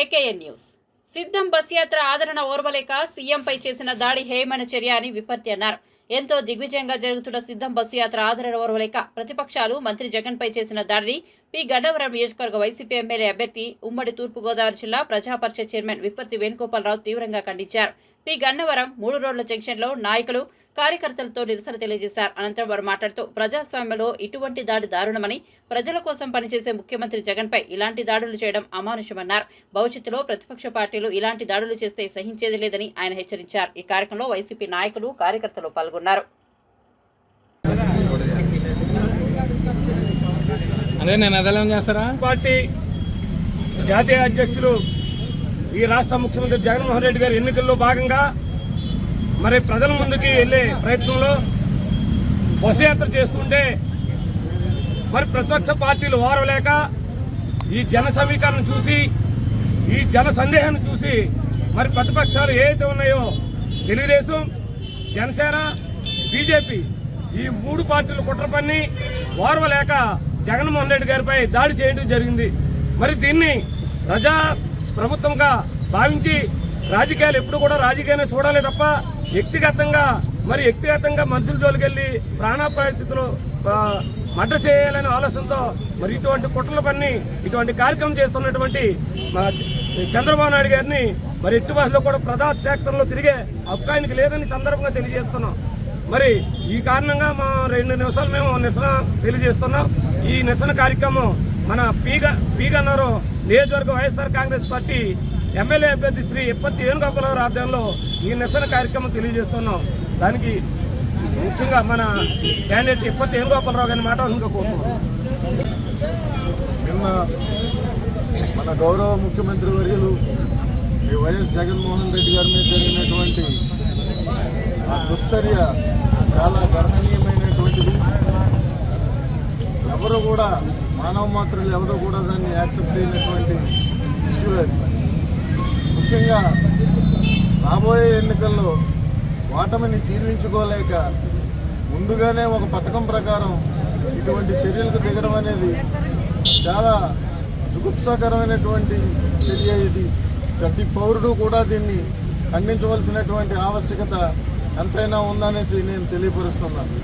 AKN news. సిద్ధం bus యాత్ర ఆదరణ ఓర్వలేక సీఎంపై చేసిన దాడి హేయమైన చర్య అని విపర్తి అన్నారు. ఎంతో దిగ్విజయంగా జరుగుతున్న సిద్ధం బస్సు యాత్ర ఆదరణ ఓర్వలేక ప్రతిపక్షాలు మంత్రి జగన్పై చేసిన దాడిని పి. గండవరం నియోజకవర్గ వైసీపీ ఎమ్మెల్యే అభ్యర్థి ఉమ్మడి తూర్పుగోదావరి జిల్లా ప్రజాపరిషత్ చైర్మన్ విపత్తి వేణుగోపాలరావు తీవ్రంగా ఖండించారు. పి గన్నవరం మూడు రోడ్ల జంక్షన్లో నాయకులు కార్యకర్తలతో నిరసన తెలియజేశారు. అనంతరం వారు మాట్లాడుతూ ప్రజాస్వామ్యంలో ఇటువంటి దాడి దారుణమని ప్రజల కోసం పనిచేసే ముఖ్యమంత్రి జగన్పై ఇలాంటి దాడులు చేయడం అమానుషమన్నారు. భవిష్యత్తులో ప్రతిపక్ష పార్టీలు ఇలాంటి దాడులు చేస్తే సహించేది లేదని ఆయన హెచ్చరించారు. ఈ కార్యక్రమంలో వైసీపీ నాయకులు కార్యకర్తలు పాల్గొన్నారు. అదే నేను చేస్తారా? పార్టీ జాతీయ అధ్యక్షులు ఈ రాష్ట్ర ముఖ్యమంత్రి జగన్మోహన్ రెడ్డి గారి ఎన్నికల్లో భాగంగా మరి ప్రజల ముందుకి వెళ్ళే ప్రయత్నంలో బస్సు చేస్తుంటే మరి ప్రతిపక్ష పార్టీలు ఓరవలేక ఈ జన సమీకరణ చూసి ఈ జన సందేహాన్ని చూసి మరి ప్రతిపక్షాలు ఏవైతే ఉన్నాయో తెలుగుదేశం జనసేన బీజేపీ ఈ మూడు పార్టీలు కుట్ర పన్ని వారవలేక జగన్మోహన్ రెడ్డి గారిపై దాడి చేయడం జరిగింది. మరి దీన్ని ప్రజా ప్రభుత్వంగా భావించి రాజకీయాలు ఎప్పుడు కూడా రాజకీయాన్ని చూడాలి తప్ప వ్యక్తిగతంగా మరి వ్యక్తిగతంగా మనుషుల జోలికెళ్ళి ప్రాణాపాయ మడ్డ చేయాలనే ఆలోచనతో మరి ఇటువంటి కుట్రల పని ఇటువంటి కార్యక్రమం చేస్తున్నటువంటి మా చంద్రబాబు నాయుడు గారిని మరి ఎట్టి భాషలో కూడా ప్రజా క్షేత్రంలో తిరిగే హక్కు ఆయనకి లేదని సందర్భంగా తెలియజేస్తున్నాం. మరి ఈ కారణంగా మా రెండు నిమిషాలు మేము నిరసన తెలియజేస్తున్నాం. ఈ నిరసన కార్యక్రమం మన పీగ పీగన్నవరం నియోజకవర్గ వైఎస్ఆర్ కాంగ్రెస్ పార్టీ ఎమ్మెల్యే అభ్యర్థి శ్రీ ఇప్పటి వేణుగోపాలరావు ఆధ్వర్యంలో ఈ నిరసన కార్యక్రమం తెలియజేస్తున్నాం. దానికి ముఖ్యంగా మన క్యాండిడేట్ ఇప్పటి ఏనుగోపాలరావు గారి మాట ఇంకా కోరుకుంటున్నాం. నిన్న మన గౌరవ ముఖ్యమంత్రి వర్యులు ఈ వైఎస్ జగన్మోహన్ రెడ్డి గారి మీద జరిగినటువంటి ఆ దుశ్చర్య చాలా గణనీయమైనటువంటిది ఎవరు కూడా మానవ మాత్రులు ఎవరో కూడా దాన్ని యాక్సెప్ట్ చేయనటువంటి ఇష్యూ అది. ముఖ్యంగా రాబోయే ఎన్నికల్లో ఓటమిని జీర్ణించుకోలేక ముందుగానే ఒక పథకం ప్రకారం ఇటువంటి చర్యలకు దిగడం అనేది చాలా జుగుప్సాకరమైనటువంటి చర్య ఇది. ప్రతి పౌరుడు కూడా దీన్ని ఖండించవలసినటువంటి ఆవశ్యకత ఎంతైనా ఉందనేసి నేను తెలియపరుస్తున్నాను.